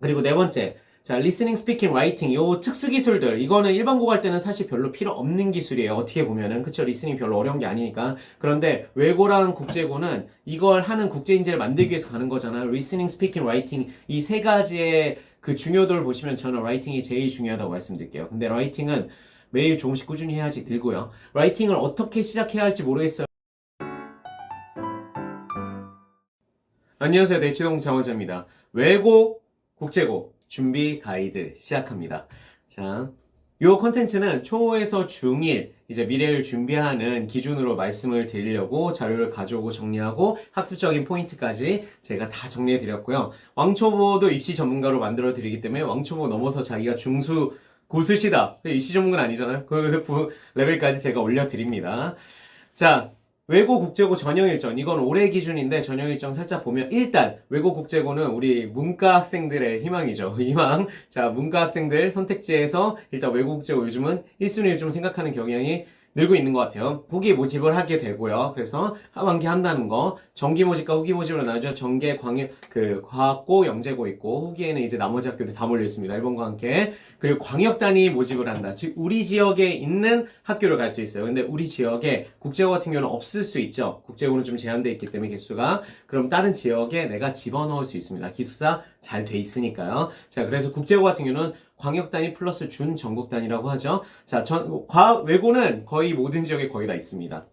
그리고 네 번째, 자, 리스닝, 스피킹, 라이팅, 요 특수 기술들, 이거는 일반 고갈 때는 사실 별로 필요 없는 기술이에요. 어떻게 보면은. 그쵸? 리스닝 별로 어려운 게 아니니까. 그런데 외고랑 국제고는 이걸 하는 국제 인재를 만들기 위해서 가는 거잖아요. 리스닝, 스피킹, 라이팅, 이 세 가지의 그 중요도를 보시면 저는 라이팅이 제일 중요하다고 말씀드릴게요. 근데 라이팅은 매일 조금씩 꾸준히 해야지 늘고요. 라이팅을 어떻게 시작해야 할지 모르겠어요. 안녕하세요. 대치동 장원자입니다. 외고, 국제고 준비 가이드 시작합니다. 자, 요 컨텐츠는 초에서 중1 이제 미래를 준비하는 기준으로 말씀을 드리려고 자료를 가져오고 정리하고 학습적인 포인트까지 제가 다 정리해 드렸고요. 왕초보도 입시 전문가로 만들어 드리기 때문에 왕초보 넘어서 자기가 중수 고수시다. 입시 전문가는 아니잖아요. 그 부- 레벨까지 제가 올려 드립니다. 자, 외고 국제고 전형 일정. 이건 올해 기준인데 전형 일정 살짝 보면 일단 외고 국제고는 우리 문과 학생들의 희망이죠. 희망. 자 문과 학생들 선택지에서 일단 외고 국제고 요즘은 1순위를 좀 생각하는 경향이 늘고 있는 것 같아요. 후기 모집을 하게 되고요. 그래서 하반기 한다는 거 정기 모집과 후기 모집으로 나누죠 정계 광역 그 과학고 영재고 있고 후기에는 이제 나머지 학교들 다 몰려 있습니다. 일본과 함께. 그리고 광역 단위 모집을 한다. 즉 우리 지역에 있는 학교를 갈 수 있어요. 근데 우리 지역에 국제고 같은 경우는 없을 수 있죠. 국제고는 좀 제한돼 있기 때문에 개수가. 그럼 다른 지역에 내가 집어넣을 수 있습니다. 기숙사 잘 돼 있으니까요. 자 그래서 국제고 같은 경우는 광역 단위 플러스 준 전국 단위라고 하죠. 자 전, 과, 외고는 거의 모든 지역에 거의 다 있습니다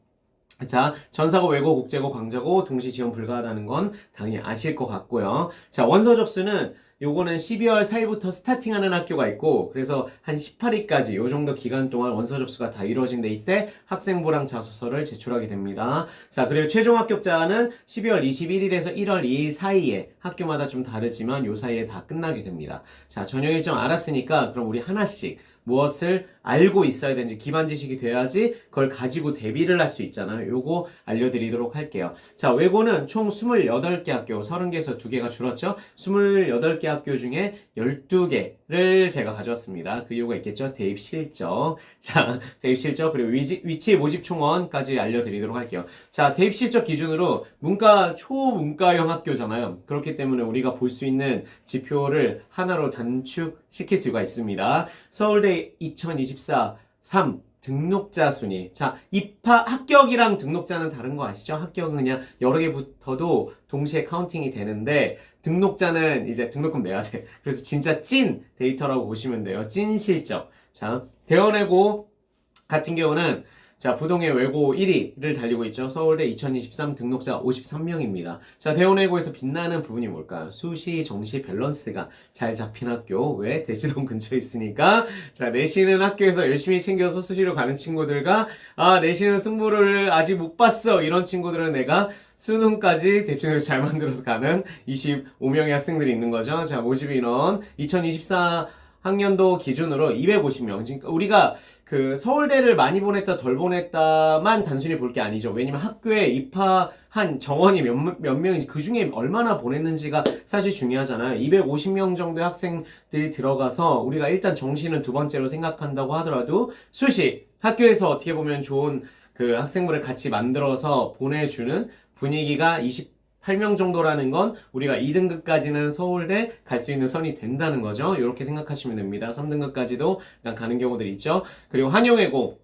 자, 전사고, 외고, 국제고, 광자고 동시 지원 불가하다는 건 당연히 아실 것 같고요. 자, 원서 접수는 요거는 12월 4일부터 스타팅하는 학교가 있고 그래서 한 18일까지 요 정도 기간 동안 원서 접수가 다 이루어진데 이때 학생부랑 자소서를 제출하게 됩니다. 자, 그리고 최종 합격자는 12월 21일에서 1월 2일 사이에 학교마다 좀 다르지만 요 사이에 다 끝나게 됩니다. 자, 전형 일정 알았으니까 그럼 우리 하나씩 무엇을 알고 있어야 되는지 기반 지식이 돼야지 그걸 가지고 대비를 할 수 있잖아요. 요거 알려드리도록 할게요. 자, 외고는 총 28개 학교, 30개에서 2개가 줄었죠? 28개 학교 중에 12개 를 제가 가져왔습니다. 그 이유가 있겠죠? 대입 실적. 자, 대입 실적, 그리고 위치, 위치 모집 총원까지 알려드리도록 할게요. 자, 대입 실적 기준으로 문과, 초문과형 학교잖아요. 그렇기 때문에 우리가 볼 수 있는 지표를 하나로 단축시킬 수가 있습니다. 서울대 2024 3 등록자 순위. 자, 입학 합격이랑 등록자는 다른 거 아시죠? 합격은 그냥 여러 개 붙어도 동시에 카운팅이 되는데 등록자는 이제 등록금 내야 돼. 그래서 진짜 찐 데이터라고 보시면 돼요. 찐 실적. 자, 대원외고 같은 경우는 자, 부동의 외고 1위를 달리고 있죠. 서울대 2023 등록자 53명입니다. 자, 대원외고에서 빛나는 부분이 뭘까요? 수시, 정시 밸런스가 잘 잡힌 학교. 왜? 대치동 근처에 있으니까. 자, 내신은 학교에서 열심히 챙겨서 수시로 가는 친구들과, 아, 내신은 승부를 아직 못 봤어. 이런 친구들은 내가 수능까지 대충 잘 만들어서 가는 25명의 학생들이 있는 거죠. 자, 모집 인원 2024 학년도 기준으로 250명. 그러니까 우리가 그 서울대를 많이 보냈다 덜 보냈다만 단순히 볼 게 아니죠. 왜냐면 학교에 입학한 정원이 몇, 몇 명인지 그 중에 얼마나 보냈는지가 사실 중요하잖아요. 250명 정도의 학생들이 들어가서 우리가 일단 정시는 두 번째로 생각한다고 하더라도 수시 학교에서 어떻게 보면 좋은 그 학생부를 같이 만들어서 보내주는 분위기가 28명 정도라는 건 우리가 2등급까지는 서울대 갈 수 있는 선이 된다는 거죠. 이렇게 생각하시면 됩니다. 3등급까지도 가는 경우들이 있죠. 그리고 한영외고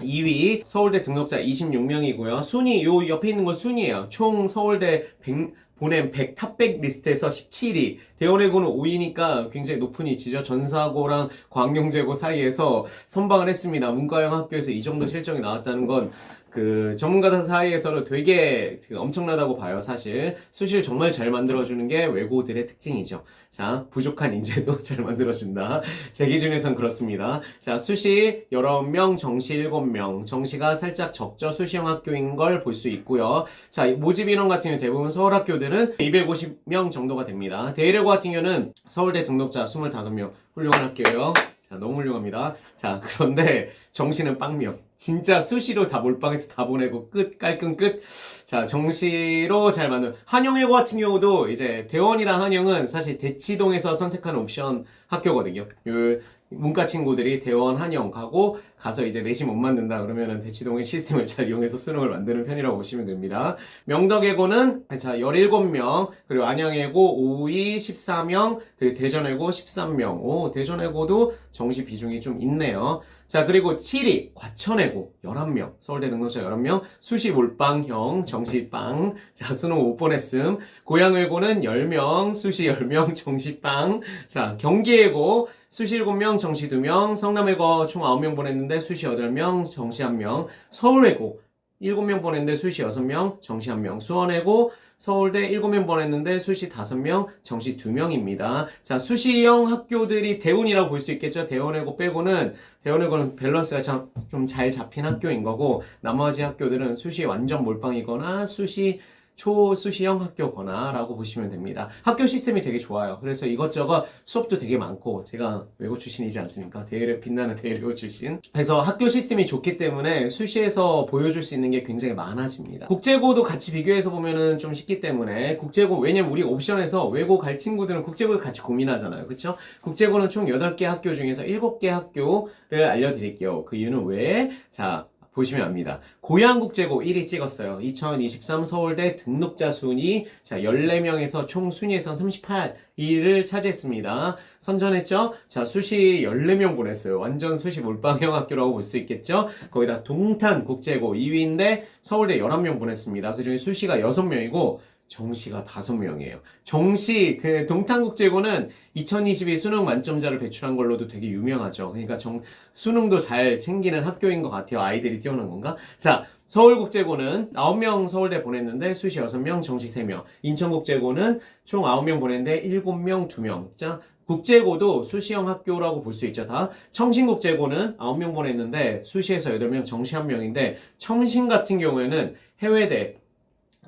2위 서울대 등록자 26명이고요. 순위 요 옆에 있는 건 순위예요. 총 서울대 100, 보낸 100 탑100 리스트에서 17위. 대원외고는 5위니까 굉장히 높은 위치죠. 전사고랑 광경제고 사이에서 선방을 했습니다. 문과형 학교에서 이 정도 실적이 나왔다는 건 그 전문가들 사이에서는 되게 그 엄청나다고 봐요, 사실. 수시를 정말 잘 만들어주는 게 외고들의 특징이죠. 자, 부족한 인재도 잘 만들어준다. 제 기준에선 그렇습니다. 자, 수시 19명, 정시 7명. 정시가 살짝 적죠. 수시형 학교인 걸 볼 수 있고요. 자, 모집 인원 같은 경우 대부분 서울 학교들은 250명 정도가 됩니다. 대일외고 같은 경우는 서울대 등록자 25명. 훌륭한 학교예요. 자, 너무 훌륭합니다. 자, 그런데 정시는 빵명. 진짜 수시로 다 몰빵해서 다 보내고 끝, 깔끔 끝. 자, 정시로 잘 만든. 한영외고 같은 경우도 이제 대원이랑 한영은 사실 대치동에서 선택하는 옵션 학교거든요. 요, 문과 친구들이 대원 한영 가고 가서 이제 내신 못 만든다 그러면은 대치동의 시스템을 잘 이용해서 수능을 만드는 편이라고 보시면 됩니다. 명덕예고는 자 17명 그리고 안양예고 5위 14명 그리고 대전예고 13명 오 대전예고도 정시 비중이 좀 있네요. 자 그리고 7위 과천예고 11명 서울대 등록자 11명 수시 몰빵형 정시빵 자 수능 못 보냈음 고양예고는 10명 수시 10명 정시빵 자 경기예고 수시 7명 정시 2명 성남예고 총 9명 보냈는데 수시 8명 정시 1명 서울예고 7명 보냈는데 수시 6명 정시 1명 수원예고 서울대 7명 보냈는데 수시 5명, 정시 2명입니다. 자, 수시형 학교들이 대운이라고 볼 수 있겠죠? 대원외고 빼고는 대원외고는 밸런스가 참 좀 잘 잡힌 학교인 거고 나머지 학교들은 수시 완전 몰빵이거나 수시 초수시형 학교거나 라고 보시면 됩니다. 학교 시스템이 되게 좋아요. 그래서 이것저것 수업도 되게 많고 제가 외고 출신이지 않습니까? 대외 빛나는 대외고 출신. 그래서 학교 시스템이 좋기 때문에 수시에서 보여줄 수 있는 게 굉장히 많아집니다. 국제고도 같이 비교해서 보면은 좀 쉽기 때문에 국제고 왜냐면 우리 옵션에서 외고 갈 친구들은 국제고를 같이 고민하잖아요. 그쵸? 국제고는 총 8개 학교 중에서 7개 학교를 알려드릴게요. 그 이유는 왜? 자, 보시면 압니다. 고양국제고 1위 찍었어요. 2023 서울대 등록자 순위 자 14명에서 총 순위에서 38위를 차지했습니다. 선전했죠? 자 수시 14명 보냈어요. 완전 수시 몰빵형 학교라고 볼 수 있겠죠? 거기다 동탄 국제고 2위인데 서울대 11명 보냈습니다. 그중에 수시가 6명이고 정시가 5명이에요. 정시 그 동탄국제고는 2022 수능 만점자를 배출한 걸로도 되게 유명하죠. 그러니까 정 수능도 잘 챙기는 학교인 것 같아요. 아이들이 뛰어난 건가? 자, 서울국제고는 9명 서울대 보냈는데 수시 6명, 정시 3명. 인천국제고는 총 9명 보냈는데 7명, 2명. 자, 국제고도 수시형 학교라고 볼 수 있죠. 다 청신국제고는 9명 보냈는데 수시에서 8명, 정시 1명인데 청신 같은 경우에는 해외대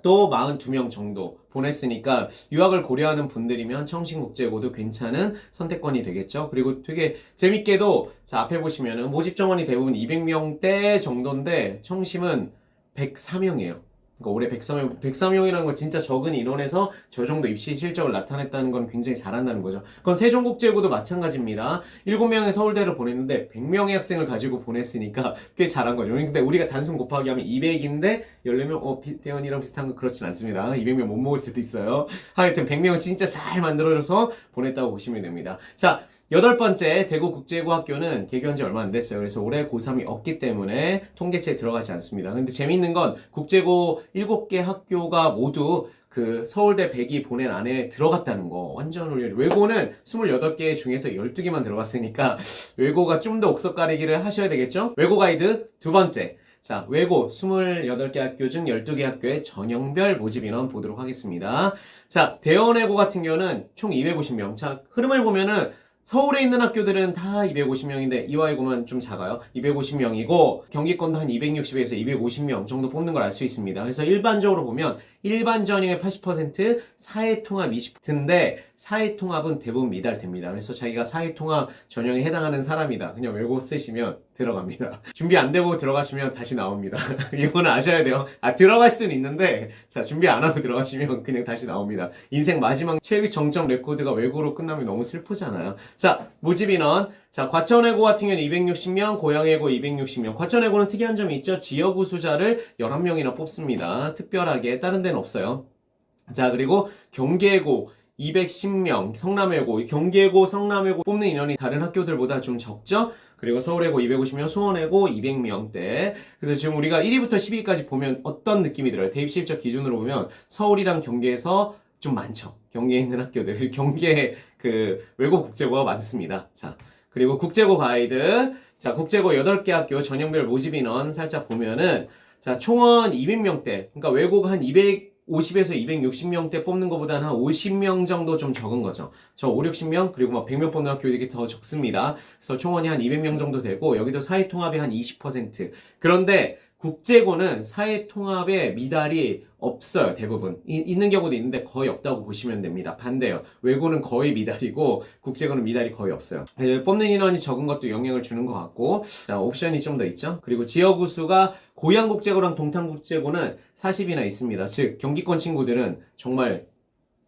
또 42명 정도 보냈으니까 유학을 고려하는 분들이면 청신국제고도 괜찮은 선택권이 되겠죠. 그리고 되게 재밌게도 자 앞에 보시면은 모집 정원이 대부분 200명대 정도인데 청심은 104명이에요. 그러니까 올해 103명, 103명이라는 건 진짜 적은 인원에서 저 정도 입시 실적을 나타냈다는 건 굉장히 잘한다는 거죠. 그건 세종국제고도 마찬가지입니다. 7명의 서울대를 보냈는데 100명의 학생을 가지고 보냈으니까 꽤 잘한 거죠. 근데 우리가 단순 곱하기 하면 200인데 14명, 어, 비- 대원이랑 비슷한 거 그렇진 않습니다. 200명 못 모을 수도 있어요. 하여튼 100명은 진짜 잘 만들어줘서 보냈다고 보시면 됩니다. 자, 여덟 번째 대구국제고 학교는 개교한 지 얼마 안 됐어요. 그래서 올해 고3이 없기 때문에 통계치에 들어가지 않습니다. 근데 재밌는 건 국제고 7개 학교가 모두 그 서울대 100이 보낸 안에 들어갔다는 거 완전 훌륭해요. 외고는 28개 중에서 12개만 들어갔으니까 외고가 좀 더 옥석 가리기를 하셔야 되겠죠? 외고 가이드 두 번째. 자, 외고 28개 학교 중 12개 학교의 전형별 모집 인원 보도록 하겠습니다. 자, 대원외고 같은 경우는 총 250명. 자, 흐름을 보면은 서울에 있는 학교들은 다 250명인데 이화이고만 좀 작아요. 250명이고 경기권도 한 260에서 250명 정도 뽑는 걸 알 수 있습니다. 그래서 일반적으로 보면 일반 전형의 80% 사회 통합 20%인데 사회 통합은 대부분 미달됩니다. 그래서 자기가 사회 통합 전형에 해당하는 사람이다. 그냥 외고 쓰시면 들어갑니다. 준비 안 되고 들어가시면 다시 나옵니다. 이거는 아셔야 돼요. 아 들어갈 수는 있는데 자 준비 안 하고 들어가시면 그냥 다시 나옵니다. 인생 마지막 최고 정점 레코드가 외고로 끝나면 너무 슬프잖아요. 자 모집 인원 자 과천외고 같은 경우는 260명, 고양외고 260명. 과천외고는 특이한 점이 있죠. 지역 우수자를 11명이나 뽑습니다. 특별하게 다른 데는 없어요. 자 그리고 경계고 210명, 성남외고, 경계고, 성남외고 뽑는 인원이 다른 학교들보다 좀 적죠? 그리고 서울외고 250명, 수원외고 200명대. 그래서 지금 우리가 1위부터 10위까지 보면 어떤 느낌이 들어요? 대입 실적 기준으로 보면 서울이랑 경계에서 좀 많죠. 경계에 있는 학교들. 경계에 그 외고 국제고가 많습니다. 자, 그리고 국제고 가이드. 자, 국제고 8개 학교 전형별 모집 인원 살짝 보면은 자, 총원 200명대. 그러니까 외고가 한 250에서 260명대 뽑는 것보다는 한 50명 정도 좀 적은 거죠. 저 5, 60명 그리고 막 100명 뽑는 학교들이 더 적습니다. 그래서 총원이 한 200명 정도 되고 여기도 사회 통합이 한 20%. 그런데 국제고는 사회 통합에 미달이 없어요 대부분. 이- 있는 경우도 있는데 거의 없다고 보시면 됩니다. 반대요. 외고는 거의 미달이고 국제고는 미달이 거의 없어요. 네, 뽑는 인원이 적은 것도 영향을 주는 것 같고 자 옵션이 좀 더 있죠? 그리고 지역 우수가 고양국제고랑 동탄국제고는 40이나 있습니다. 즉 경기권 친구들은 정말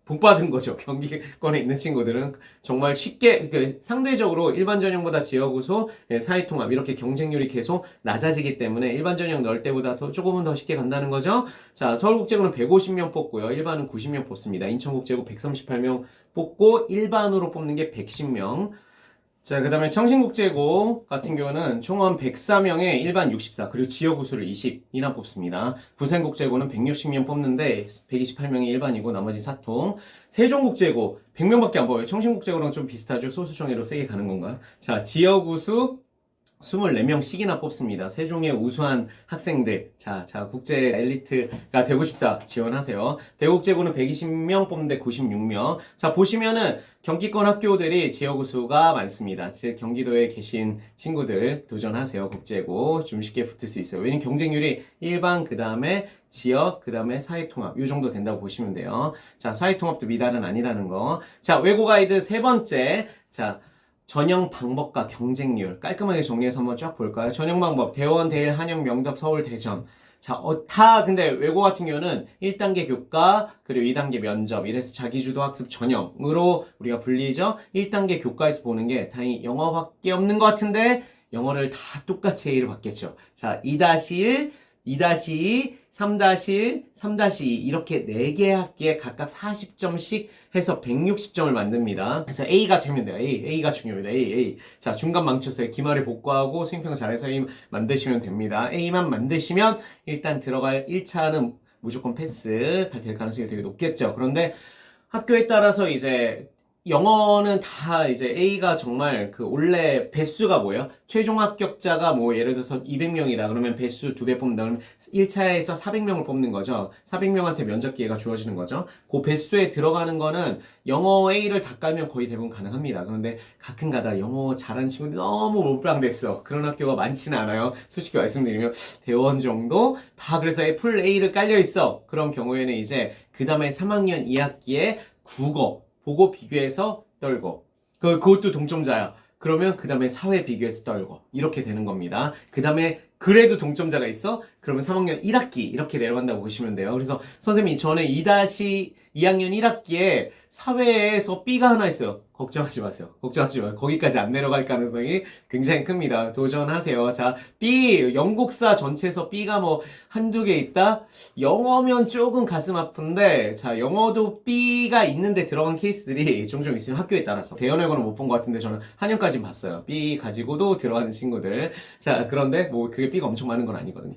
복 받은 거죠. 경기권에 있는 친구들은 정말 쉽게 그 상대적으로 일반 전형보다 지역 우수, 예, 사회 통합 이렇게 경쟁률이 계속 낮아지기 때문에 일반 전형 넣을 때보다 더 조금은 더 쉽게 간다는 거죠. 자, 서울국제고는 150명 뽑고요. 일반은 90명 뽑습니다. 인천국제고 138명 뽑고 일반으로 뽑는 게 110명. 자, 그 다음에 청신국제고 같은 경우는 총원 104명에 일반 64, 그리고 지역 우수를 20이나 뽑습니다. 부산국제고는 160명 뽑는데 128명이 일반이고 나머지 사통. 세종국제고 100명밖에 안 뽑아요. 청신국제고랑 좀 비슷하죠? 소수청회로 세게 가는 건가? 자, 지역 우수 24명씩이나 뽑습니다. 세종의 우수한 학생들. 자, 자, 국제 엘리트가 되고 싶다. 지원하세요. 대국제고는 120명 뽑는데 96명. 자, 보시면은 경기권 학교들이 지역 우수가 많습니다. 즉, 경기도에 계신 친구들 도전하세요. 국제고. 좀 쉽게 붙을 수 있어요. 왜냐면 경쟁률이 일반, 그 다음에 지역, 그 다음에 사회통합. 요 정도 된다고 보시면 돼요. 자, 사회통합도 미달은 아니라는 거. 자, 외고 가이드 세 번째. 자, 전형 방법과 경쟁률 깔끔하게 정리해서 한번 쫙 볼까요? 전형 방법 대원, 대일, 한영, 명덕, 서울, 대전 자, 어, 다 근데 외고 같은 경우는 1단계 교과 그리고 2단계 면접 이래서 자기주도 학습 전형으로 우리가 불리죠. 1단계 교과에서 보는 게 다행히 영어밖에 없는 것 같은데 영어를 다 똑같이 A를 받겠죠. 자, 2-1, 2-2, 3-1, 3-2 이렇게 4개 학기에 각각 40점씩 해서 160점을 만듭니다. 그래서 A가 되면 돼요. A, A가 중요합니다. A, A. 자, 중간 망쳤어요. 기말에 복구하고 수행평 잘해서 A 만드시면 됩니다. A만 만드시면 일단 들어갈 1차는 무조건 패스 될 가능성이 되게 높겠죠. 그런데 학교에 따라서 이제 영어는 다 이제 A가 정말 그 원래 배수가 뭐예요? 최종 합격자가 뭐 예를 들어서 200명이다. 그러면 배수 두 배 뽑는다. 그러면 1차에서 400명을 뽑는 거죠. 400명한테 면접 기회가 주어지는 거죠. 그 배수에 들어가는 거는 영어 A를 다 깔면 거의 대부분 가능합니다. 그런데 가끔가다 영어 잘하는 친구들이 너무 몰빵됐어. 그런 학교가 많지는 않아요. 솔직히 말씀드리면 대원 정도 다 그래서 풀 A를 깔려 있어. 그런 경우에는 이제 그 다음에 3학년 2학기에 국어 보고 비교해서 떨고 그 그것도 동점자야. 그러면 그 다음에 사회 비교해서 떨고 이렇게 되는 겁니다. 그 다음에 그래도 동점자가 있어? 그러면 3학년 1학기 이렇게 내려간다고 보시면 돼요. 그래서 선생님이 전에 2-2학년 1학기에 사회에서 B가 하나 있어요. 걱정하지 마세요. 걱정하지 마세요. 거기까지 안 내려갈 가능성이 굉장히 큽니다. 도전하세요. 자, B, 영국사 전체에서 B가 뭐 한두 개 있다? 영어면 조금 가슴 아픈데, 자, 영어도 B가 있는데 들어간 케이스들이 종종 있어요. 학교에 따라서. 대연외고는 못 본 것 같은데 저는 한영까지 봤어요. B 가지고도 들어가는 친구들. 자, 그런데 뭐 그게 B가 엄청 많은 건 아니거든요.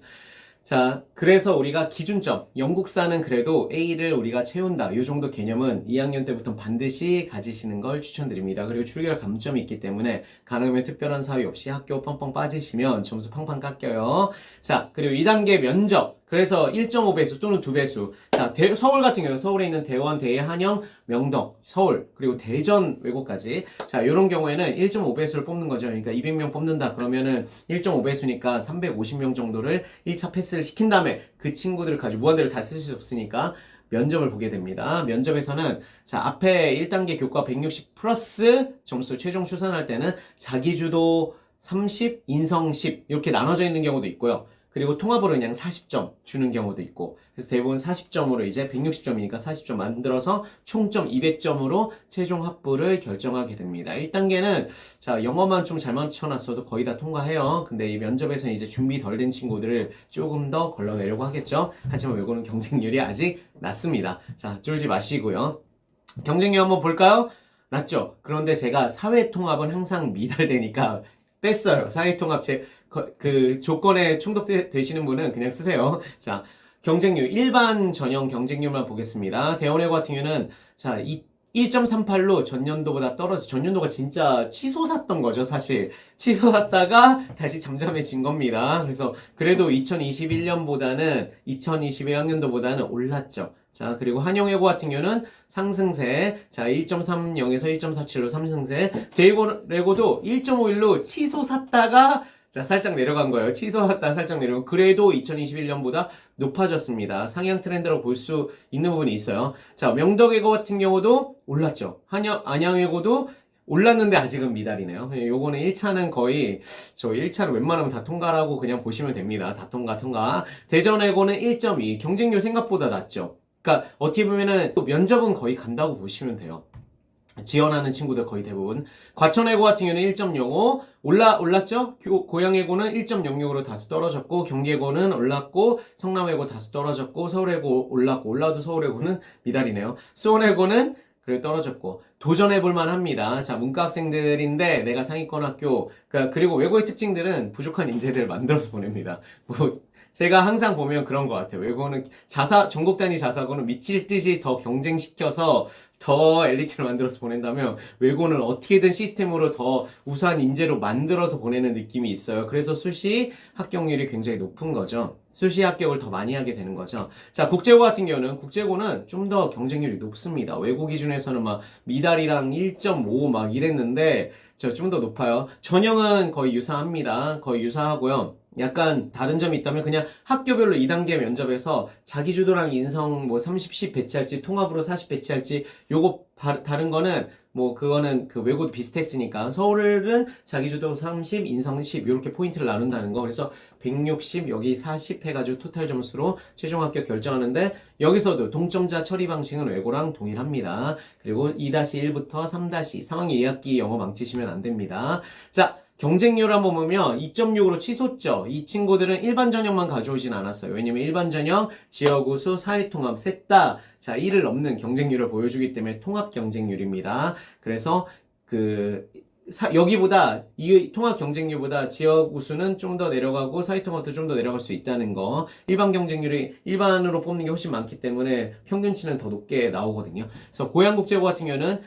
자, 그래서 우리가 기준점, 영국사는 그래도 A를 우리가 채운다. 이 정도 개념은 2학년 때부터 반드시 가지시는 걸 추천드립니다. 그리고 출결 감점이 있기 때문에 가능하면 특별한 사유 없이 학교 펑펑 빠지시면 점수 팡팡 깎여요. 자, 그리고 2단계 면접. 그래서 1.5배수 또는 2배수. 자, 대- 서울 같은 경우는 서울에 있는 대원, 대일, 한영, 명덕, 서울, 그리고 대전 외고까지. 자, 이런 경우에는 1.5배수를 뽑는 거죠. 그러니까 200명 뽑는다. 그러면은 1.5배수니까 350명 정도를 1차 패스를 시킨 다음에 그 친구들을 가지고 무한대로 다 쓸 수 없으니까 면접을 보게 됩니다. 면접에서는 자 앞에 1단계 교과 160 플러스 점수 최종 추산할 때는 자기주도 30, 인성 10 이렇게 나눠져 있는 경우도 있고요. 그리고 통합으로 그냥 40점 주는 경우도 있고 그래서 대부분 40점으로 이제 160점이니까 40점 만들어서 총점 200점으로 최종 합부를 결정하게 됩니다. 1단계는 자 영어만 좀 잘 맞춰놨어도 거의 다 통과해요. 근데 이 면접에서는 이제 준비 덜 된 친구들을 조금 더 걸러내려고 하겠죠. 하지만 외고는 경쟁률이 아직 낮습니다. 자 쫄지 마시고요. 경쟁률 한번 볼까요? 낮죠. 그런데 제가 사회 통합은 항상 미달되니까 뺐어요. 사회 통합 제 그 조건에 충족되시는 분은 그냥 쓰세요. 자, 경쟁률 일반 전형 경쟁률만 보겠습니다. 대원외고 같은 경우는 자, 이 1.38로 전년도보다 떨어져 전년도가 진짜 치솟았던 거죠, 사실. 치솟았다가 다시 잠잠해진 겁니다. 그래서 그래도 2021년보다는 2021학년도보다는 올랐죠. 자, 그리고 한영외고 같은 경우는 상승세. 자, 1.30에서 1.47로 상승세. 대외고도 1.51로 치솟았다가 자, 살짝 내려간 거예요. 치솟았다 살짝 내려고. 그래도 2021년보다 높아졌습니다. 상향 트렌드로 볼수 있는 부분이 있어요. 자, 명덕외고 같은 경우도 올랐죠. 한양, 안양외고도 올랐는데 아직은 미달이네요. 예, 요거는 1차는 거의 저 1차는 웬만하면 다 통과라고 그냥 보시면 됩니다. 다 통과 통과. 대전외고는 1.2 경쟁률 생각보다 낮죠. 그러니까 어떻게 보면은 또 면접은 거의 간다고 보시면 돼요. 지원하는 친구들 거의 대부분. 과천외고 같은 경우는 1.05 올라 올랐죠? 교- 고양외고는 1.06으로 다소 떨어졌고 경기외고는 올랐고 성남외고 다소 떨어졌고 서울외고 올랐고 올라도 서울외고는 미달이네요. 수원외고는 그래 떨어졌고 도전해 볼 만 합니다. 자 문과 학생들인데 내가 상위권 학교 그러니까 그리고 외고의 특징들은 부족한 인재들을 만들어서 보냅니다. 뭐 제가 항상 보면 그런 것 같아요. 외고는 자사 전국 단위 자사고는 미칠 듯이 더 경쟁시켜서 더 엘리트를 만들어서 보낸다면 외고는 어떻게든 시스템으로 더 우수한 인재로 만들어서 보내는 느낌이 있어요. 그래서 수시 합격률이 굉장히 높은 거죠. 수시 합격을 더 많이 하게 되는 거죠. 자, 국제고 같은 경우는 국제고는 좀 더 경쟁률이 높습니다. 외고 기준에서는 막 미달이랑 1.5 막 이랬는데 저 좀 더 높아요. 전형은 거의 유사합니다. 거의 유사하고요. 약간 다른 점이 있다면 그냥 학교별로 2단계 면접에서 자기주도랑 인성 뭐 30씩 배치할지 통합으로 40 배치할지 요거 바- 다른 거는 뭐 그거는 그 외고도 비슷했으니까 서울은 자기주도 30, 인성 10 이렇게 포인트를 나눈다는 거. 그래서 160 여기 40 해가지고 토탈 점수로 최종 합격 결정하는데 여기서도 동점자 처리 방식은 외고랑 동일합니다. 그리고 2-1부터 3- 3학년 2학기 영어 망치시면 안 됩니다. 자. 경쟁률 한번 보면 2.6으로 치솟죠. 이 친구들은 일반 전형만 가져오진 않았어요. 왜냐면 일반 전형, 지역 우수, 사회 통합 셋 다 자, 1을 넘는 경쟁률을 보여주기 때문에 통합 경쟁률입니다. 그래서 그 사- 여기보다 이 통합 경쟁률보다 지역 우수는 좀 더 내려가고 사회 통합도 좀 더 내려갈 수 있다는 거. 일반 경쟁률이 일반으로 뽑는 게 훨씬 많기 때문에 평균치는 더 높게 나오거든요. 그래서 고양국제고 같은 경우는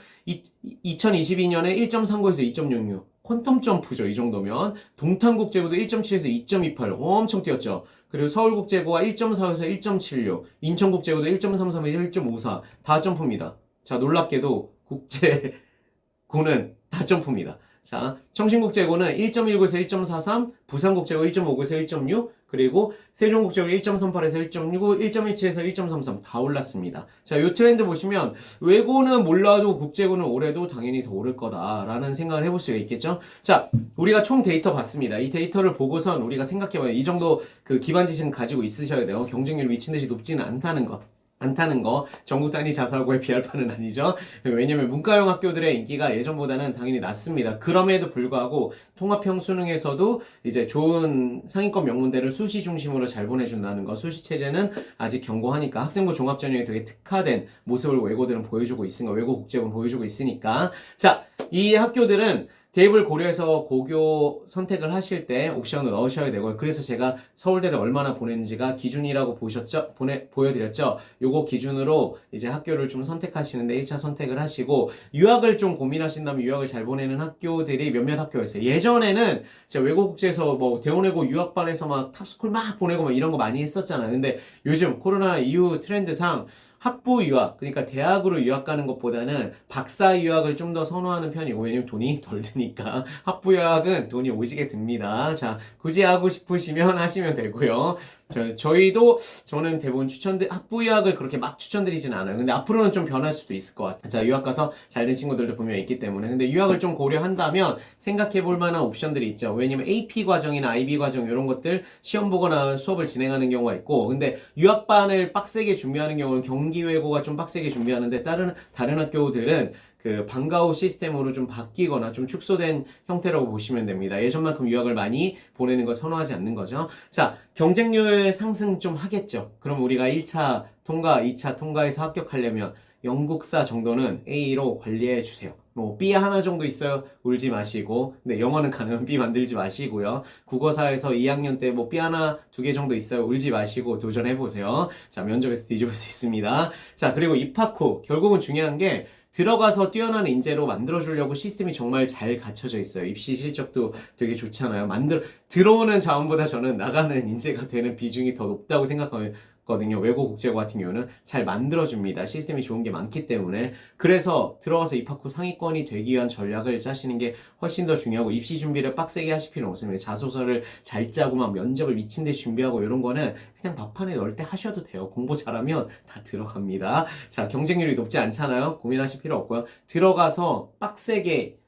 2022년에 1.39에서 2.66 퀀텀 점프죠. 이 정도면 동탄국제고도 1.7에서 2.28 엄청 뛰었죠. 그리고 서울국제고가 1.4에서 1.76 인천국제고도 1.33에서 1.54 다 점프입니다. 자 놀랍게도 국제고는 다 점프입니다. 자 청신국제고는 1.19에서 1.43 부산국제고 1.59에서 1.6 그리고 세종국제고 1.38에서 1.69 1.17에서 1.33 다 올랐습니다. 자 요 트렌드 보시면 외고는 몰라도 국제고는 올해도 당연히 더 오를 거다라는 생각을 해볼 수가 있겠죠. 자, 우리가 총 데이터 봤습니다. 이 데이터를 보고선 우리가 생각해봐요. 이 정도 그 기반 지식은 가지고 있으셔야 돼요. 경쟁률이 미친 듯이 높지는 않다는 거. 않다는 거 전국 단위 자사고에 비할 바는 아니죠. 왜냐면 문과형 학교들의 인기가 예전보다는 당연히 낮습니다. 그럼에도 불구하고 통합형 수능에서도 이제 좋은 상위권 명문대를 수시 중심으로 잘 보내준다는 거. 수시 체제는 아직 견고하니까 학생부 종합 전형에 되게 특화된 모습을 외고들은 보여주고 있으니까 외고 국제고는 보여주고 있으니까 자 이 학교들은 대입을 고려해서 고교 선택을 하실 때 옵션을 넣으셔야 되고요. 그래서 제가 서울대를 얼마나 보냈는지가 기준이라고 보셨죠? 보내, 보여드렸죠? 요거 기준으로 이제 학교를 좀 선택하시는데 1차 선택을 하시고 유학을 좀 고민하신다면 유학을 잘 보내는 학교들이 몇몇 학교였어요. 예전에는 제가 외국국제에서 뭐 대원외고 유학반에서 막 탑스쿨 막 보내고 막 이런 거 많이 했었잖아요. 근데 요즘 코로나 이후 트렌드상 학부 유학, 그러니까 대학으로 유학 가는 것보다는 박사 유학을 좀 더 선호하는 편이고, 왜냐면 돈이 덜 드니까. 학부 유학은 돈이 오지게 듭니다. 자, 굳이 하고 싶으시면 하시면 되고요. 저, 저희도, 저는 대부분 추천드, 학부 유학을 그렇게 막 추천드리진 않아요. 근데 앞으로는 좀 변할 수도 있을 것 같아요. 자, 유학 가서 잘 된 친구들도 분명히 있기 때문에. 근데 유학을 좀 고려한다면 생각해 볼 만한 옵션들이 있죠. 왜냐면 AP 과정이나 IB 과정 이런 것들 시험 보거나 수업을 진행하는 경우가 있고, 근데 유학반을 빡세게 준비하는 경우는 경기 외고가 좀 빡세게 준비하는데 다른 다른 학교들은 그 방과후 시스템으로 좀 바뀌거나 좀 축소된 형태라고 보시면 됩니다. 예전만큼 유학을 많이 보내는 걸 선호하지 않는 거죠. 자, 경쟁률 상승 좀 하겠죠. 그럼 우리가 1차 통과, 2차 통과해서 합격하려면 영국사 정도는 A로 관리해 주세요. 뭐 B 하나 정도 있어요. 울지 마시고. 근데 영어는 가능한 B 만들지 마시고요. 국어사에서 2학년 때 뭐 B 하나 두 개 정도 있어요. 울지 마시고 도전해 보세요. 자, 면접에서 뒤집을 수 있습니다. 자, 그리고 입학 후 결국은 중요한 게 들어가서 뛰어난 인재로 만들어주려고 시스템이 정말 잘 갖춰져 있어요. 입시 실적도 되게 좋잖아요. 만들 들어오는 자원보다 저는 나가는 인재가 되는 비중이 더 높다고 생각하 거든요. 외고 국제고 같은 경우는 잘 만들어줍니다. 시스템이 좋은 게 많기 때문에 그래서 들어가서 입학 후 상위권이 되기 위한 전략을 짜시는 게 훨씬 더 중요하고 입시 준비를 빡세게 하실 필요는 없습니다. 자소서를 잘 짜고 막 면접을 미친 듯이 준비하고 이런 거는 그냥 막판에 넣을 때 하셔도 돼요. 공부 잘하면 다 들어갑니다. 자, 경쟁률이 높지 않잖아요. 고민하실 필요 없고요. 들어가서 빡세게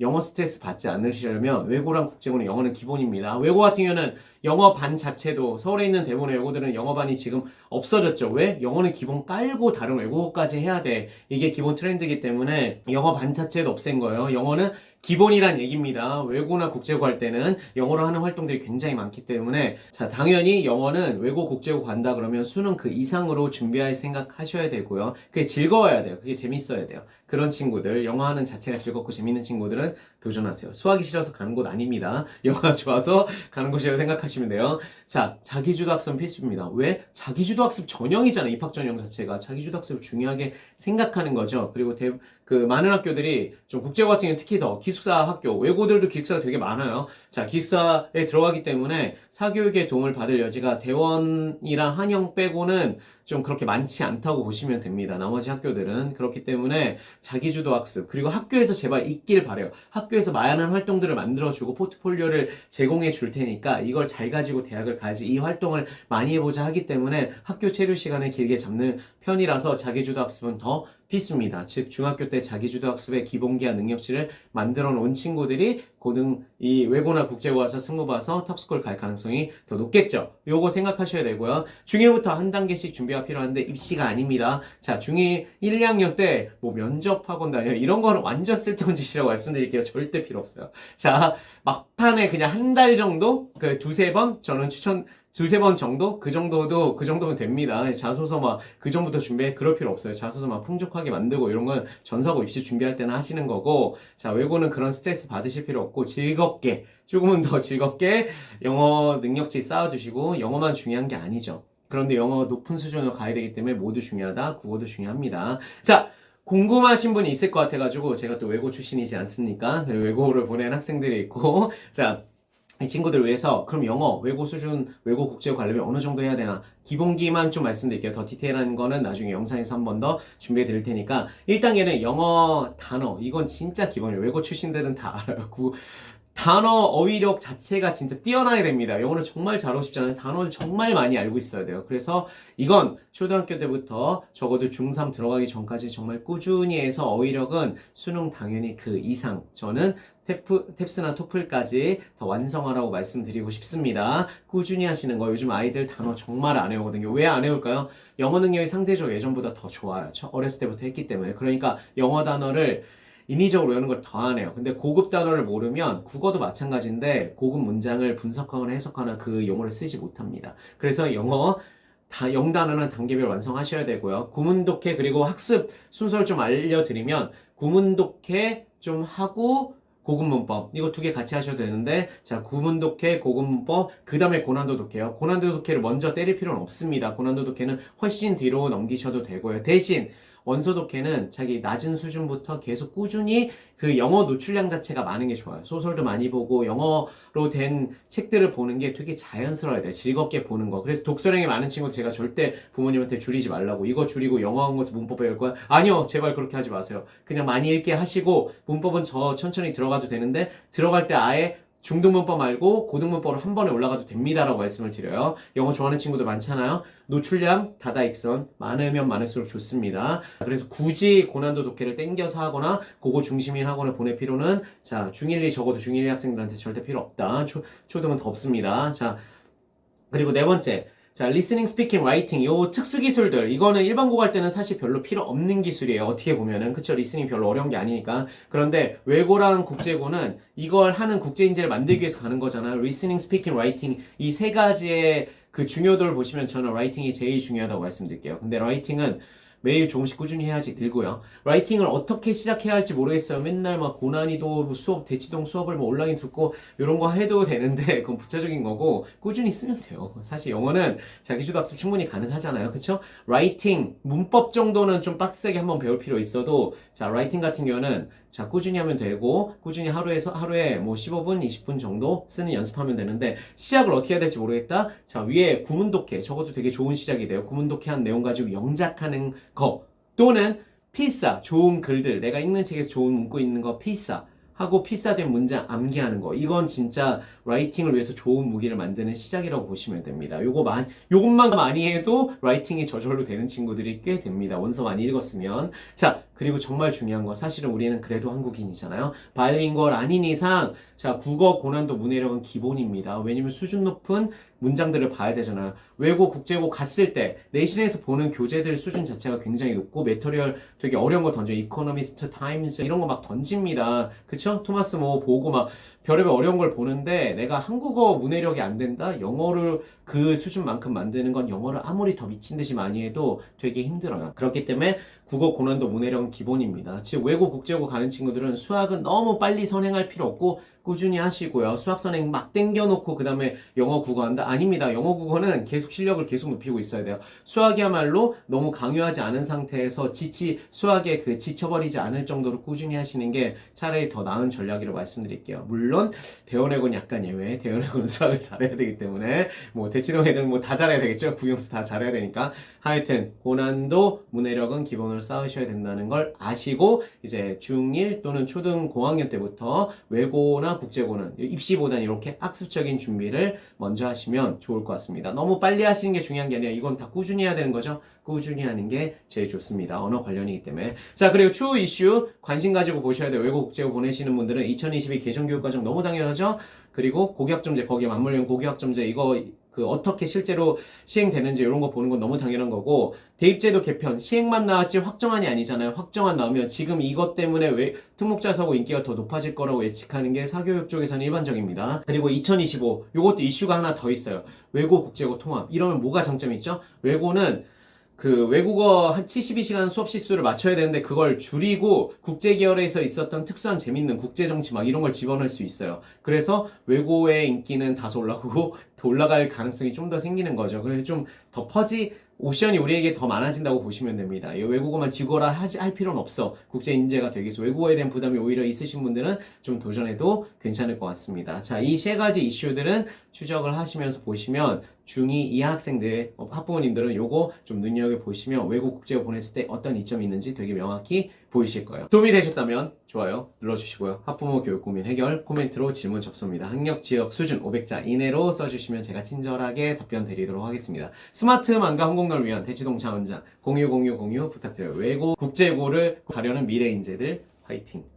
영어 스트레스 받지 않으시려면 외고랑 국제고는 영어는 기본입니다. 외고 같은 경우는 영어 반 자체도 서울에 있는 대부분의 외고들은 영어반이 지금 없어졌죠. 왜? 영어는 기본 깔고 다른 외국어까지 해야 돼. 이게 기본 트렌드이기 때문에 영어 반 자체도 없앤 거예요. 영어는 기본이란 얘기입니다. 외고나 국제고 할 때는 영어로 하는 활동들이 굉장히 많기 때문에 자 당연히 영어는 외고 국제고 간다 그러면 수능 그 이상으로 준비할 생각 하셔야 되고요. 그게 즐거워야 돼요. 그게 재밌어야 돼요. 그런 친구들 영어 하는 자체가 즐겁고 재밌는 친구들은 도전하세요. 수학이 싫어서 가는 곳 아닙니다. 영어가 좋아서 가는 곳이라고 생각하시면 돼요. 자 자기주도 학습 필수입니다. 왜? 자기주도 학습 전형이잖아요. 입학 전형 자체가 자기주도 학습을 중요하게 생각하는 거죠. 그리고 대, 그 많은 학교들이 좀 국제고 같은 경우는 특히 더 기숙사 학교 외고들도 기숙사가 되게 많아요. 자 기숙사에 들어가기 때문에 사교육에 도움을 받을 여지가 대원이랑 한영 빼고는 좀 그렇게 많지 않다고 보시면 됩니다. 나머지 학교들은 그렇기 때문에 자기주도 학습 그리고 학교에서 제발 있길 바래요. 학교에서 마련한 활동들을 만들어주고 포트폴리오를 제공해 줄 테니까 이걸 잘 가지고 대학을 가지 이 활동을 많이 해보자 하기 때문에 학교 체류 시간을 길게 잡는 편이라서 자기주도 학습은 더 필수입니다. 즉 중학교 때 자기주도 학습의 기본기와 능력치를 만들어 놓은 친구들이 고등 이 외고나 국제고 와서 승무 봐서 탑스코를 갈 가능성이 더 높겠죠. 요거 생각하셔야 되고요. 중1부터 한 단계씩 준비가 필요한데 입시가 아닙니다. 자, 중1 1, 2학년 때 뭐 면접 학원 다녀 이런 거는 완전 쓸데없는 짓이라고 말씀드릴게요. 절대 필요 없어요. 자, 막판에 그냥 한 달 정도 그 두세 번 저는 추천 두세 번 정도? 그 정도도, 그 정도면 됩니다. 자소서 막, 그 전부터 준비해. 그럴 필요 없어요. 자소서 막 풍족하게 만들고 이런 건 전사고 입시 준비할 때는 하시는 거고, 자, 외고는 그런 스트레스 받으실 필요 없고, 즐겁게, 조금은 더 즐겁게 영어 능력치 쌓아두시고, 영어만 중요한 게 아니죠. 그런데 영어 높은 수준으로 가야 되기 때문에 모두 중요하다. 국어도 중요합니다. 자, 궁금하신 분이 있을 것 같아가지고, 제가 또 외고 출신이지 않습니까? 외고를 보낸 학생들이 있고, 자, 이 친구들 위해서. 그럼 영어 외고 수준 외고 국제고 가려면 어느 정도 해야 되나? 기본기만 좀 말씀드릴게요. 더 디테일한 거는 나중에 영상에서 한 번 더 준비해 드릴 테니까. 1단계는 영어 단어. 이건 진짜 기본이에요. 외고 출신들은 다 알아요. 그 단어 어휘력 자체가 진짜 뛰어나야 됩니다. 영어를 정말 잘하고 싶잖아요. 단어를 정말 많이 알고 있어야 돼요. 그래서 이건 초등학교 때부터 적어도 중3 들어가기 전까지 정말 꾸준히 해서 어휘력은 수능 당연히 그 이상. 저는 탭프, 탭스나 토플까지 더 완성하라고 말씀드리고 싶습니다. 꾸준히 하시는 거 요즘 아이들 단어 정말 안 외우거든요. 왜 안 외울까요? 영어 능력이 상대적으로 예전보다 더 좋아요. 저 어렸을 때부터 했기 때문에. 그러니까 영어 단어를 인위적으로 외우는 걸 더 안 해요. 근데 고급 단어를 모르면 국어도 마찬가지인데 고급 문장을 분석하거나 해석하거나 그 용어를 쓰지 못합니다. 그래서 영어 다 영단어는 단계별 완성하셔야 되고요. 구문독해 그리고 학습 순서를 좀 알려드리면 구문독해 좀 하고 고급 문법. 이거 두 개 같이 하셔도 되는데 자 구문 독해 고급 문법 그 다음에 고난도 독해요. 고난도 독해를 먼저 때릴 필요는 없습니다. 고난도 독해는 훨씬 뒤로 넘기셔도 되고요. 대신 원서 독해는 자기 낮은 수준부터 계속 꾸준히 그 영어 노출량 자체가 많은 게 좋아요. 소설도 많이 보고 영어로 된 책들을 보는 게 되게 자연스러워야 돼요. 즐겁게 보는 거. 그래서 독서량이 많은 친구 제가 절대 부모님한테 줄이지 말라고 이거 줄이고 영어 한 것을 문법 배울 거야? 아니요. 제발 그렇게 하지 마세요. 그냥 많이 읽게 하시고 문법은 저 천천히 들어가도 되는데 들어갈 때 아예 중등문법 말고 고등문법으로 한 번에 올라가도 됩니다라고 말씀을 드려요. 영어 좋아하는 친구들 많잖아요. 노출량, 다다익선 많으면 많을수록 좋습니다. 그래서 굳이 고난도 독해를 땡겨서 하거나 그거 중심인 학원을 보낼 필요는 자 중1, 2 적어도 중1, 2 학생들한테 절대 필요 없다. 초, 초등은 더 없습니다. 자 그리고 네 번째 자, 리스닝, 스피킹, 라이팅 요 특수 기술들 이거는 일반 고 갈 때는 사실 별로 필요 없는 기술이에요. 어떻게 보면은 그쵸 리스닝 별로 어려운 게 아니니까. 그런데 외고랑 국제고는 이걸 하는 국제 인재를 만들기 위해서 가는 거잖아요. 리스닝, 스피킹, 라이팅 이 세 가지의 그 중요도를 보시면 저는 라이팅이 제일 중요하다고 말씀드릴게요. 근데 라이팅은 매일 조금씩 꾸준히 해야지 늘고요. 라이팅을 어떻게 시작해야 할지 모르겠어요. 맨날 막 고난이도 뭐 수업 대치동 수업을 뭐 온라인 듣고 이런 거 해도 되는데 그건 부차적인 거고 꾸준히 쓰면 돼요. 사실 영어는 자기주도 학습 충분히 가능하잖아요. 그쵸? 라이팅 문법 정도는 좀 빡세게 한번 배울 필요 있어도 자 라이팅 같은 경우는 자 꾸준히 하면 되고 꾸준히 하루에서 하루에 뭐 15분 20분 정도 쓰는 연습하면 되는데 시작을 어떻게 해야 될지 모르겠다. 자 위에 구문독해 저것도 되게 좋은 시작이 돼요. 구문독해한 내용 가지고 영작하는 거 또는 필사 좋은 글들 내가 읽는 책에서 좋은 문구 있는 거 필사 하고 필사된 문장 암기하는 거 이건 진짜 라이팅을 위해서 좋은 무기를 만드는 시작이라고 보시면 됩니다. 요거 만 요것만 많이 해도 라이팅이 저절로 되는 친구들이 꽤 됩니다. 원서 많이 읽었으면 자 그리고 정말 중요한 거 사실은 우리는 그래도 한국인이잖아요. 바일링걸 아닌 이상 자 국어 고난도 문해력은 기본입니다. 왜냐면 수준 높은 문장들을 봐야 되잖아요. 외고 국제고 갔을 때 내신에서 보는 교재들 수준 자체가 굉장히 높고 메터리얼 되게 어려운 거 던져 이코노미스트 타임스 이런 거 막 던집니다. 그쵸? 토마스 뭐 보고 막 별의별 어려운 걸 보는데 내가 한국어 문해력이 안 된다? 영어를 그 수준만큼 만드는 건 영어를 아무리 더 미친 듯이 많이 해도 되게 힘들어요. 그렇기 때문에 국어 고난도 문해력은 기본입니다. 즉 외고 국제고 가는 친구들은 수학은 너무 빨리 선행할 필요 없고 꾸준히 하시고요. 수학 선행 막 땡겨놓고 그 다음에 영어 국어 한다? 아닙니다. 영어 국어는 계속 실력을 계속 높이고 있어야 돼요. 수학이야말로 너무 강요하지 않은 상태에서 지치 수학에 그 지쳐버리지 않을 정도로 꾸준히 하시는 게 차라리 더 나은 전략이라고 말씀드릴게요. 물론 대원외고는 약간 예외. 대원외고는 수학을 잘해야 되기 때문에 뭐 대치동 애들은 뭐다 잘해야 되겠죠. 국영수 다 잘해야 되니까 하여튼 고난도 문해력은 기본으로 쌓으셔야 된다는 걸 아시고 이제 중1 또는 초등 고학년 때부터 외고나 국제고는 입시보다는 이렇게 학습적인 준비를 먼저 하시면 좋을 것 같습니다. 너무 빨리 하시는 게 중요한 게 아니라 이건 다 꾸준히 해야 되는 거죠. 꾸준히 하는 게 제일 좋습니다. 언어 관련이기 때문에. 자, 그리고 추후 이슈 관심 가지고 보셔야 돼요. 외고 국제고 보내시는 분들은 2022 개정교육과정 너무 당연하죠. 그리고 고교학점제 거기에 맞물리는 고교학점제 이거 그 어떻게 실제로 시행되는지 이런 거 보는 건 너무 당연한 거고 대입제도 개편 시행만 나왔지 확정안이 아니잖아요. 확정안 나오면 지금 이것 때문에 왜 특목자 사고 인기가 더 높아질 거라고 예측하는 게 사교육 쪽에서는 일반적입니다. 그리고 2025 요것도 이슈가 하나 더 있어요. 외고 국제고 통합 이러면 뭐가 장점이 있죠? 외고는 그 외국어 한 72시간 수업 시수를 맞춰야 되는데 그걸 줄이고 국제 계열에서 있었던 특수한 재밌는 국제 정치 막 이런 걸 집어넣을 수 있어요. 그래서 외고의 인기는 다소 올라가고 더 올라갈 가능성이 좀 더 생기는 거죠. 그래서 좀 더 퍼지 옵션이 우리에게 더 많아진다고 보시면 됩니다. 이 외국어만 지고라 하지 할 필요는 없어. 국제 인재가 되기 위해서 외국어에 대한 부담이 오히려 있으신 분들은 좀 도전해도 괜찮을 것 같습니다. 자, 이 세 가지 이슈들은 추적을 하시면서 보시면 중2 이하학생들 어, 학부모님들은 요거 좀 눈여겨 보시면 외국 국제어 보냈을 때 어떤 이점이 있는지 되게 명확히 보이실 거예요. 도움이 되셨다면 좋아요 눌러주시고요. 학부모 교육 고민 해결 코멘트로 질문 접수입니다. 학력 지역 수준 500자 이내로 써주시면 제가 친절하게 답변 드리도록 하겠습니다. 스마트 만가 홍콩널 위한 대치동 차원장 공유 공유 공유 부탁드려요. 외고 국제고를 가려는 미래 인재들 화이팅!